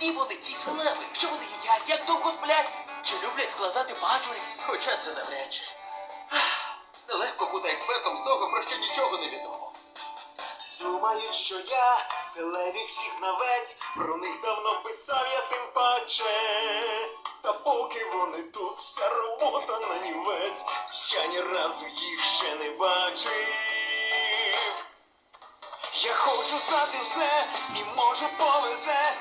Які вони, ці селеви? Що вони їдять? Як довго сплять? Чи люблять складати пазли? Хоча це навряд чи. Нелегко бути експертом з того, про що нічого не відомо. Думають, що я селеві всіх знавець, про них давно писав я тим паче. Та поки вони тут, вся робота на нівець, я ні разу їх ще не бачив. Я хочу знати все, і може повезе,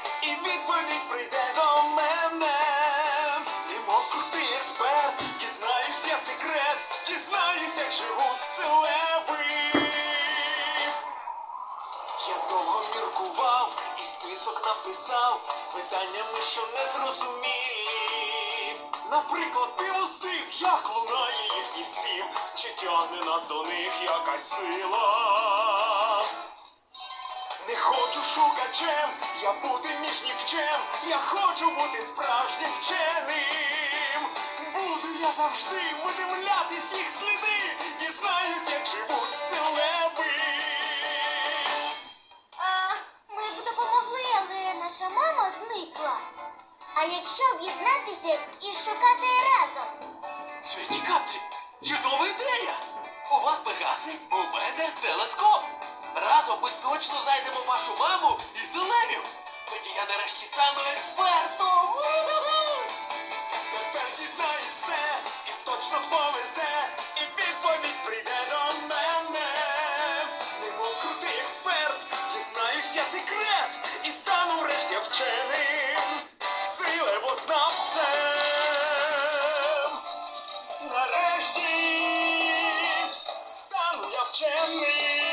живуть селеви. Я довго міркував і список написав з питаннями, що не зрозумілі. Наприклад, ти устиг, як лунає їхній спів, чи тягне нас до них якась сила. Не хочу шукачем, я бути між нікчем, я хочу бути справжнім вченим. Буду я завжди видивлятись їх сліди, дізнаюсь, як живуть селеби. А, ми б допомогли, але наша мама зникла. А якщо об'єднатися і шукати разом? Святі капці, чудова ідея! У вас пегаси, у мене телескоп. Разом ми точно знайдемо вашу маму і селевів. Тоді я нарешті стану експертом. І відповідь прийде до мене. Немо крутий експерт, дізнаюсь секрет і стану врешті вченим. Силевознавцем. Нарешті стану я вченим.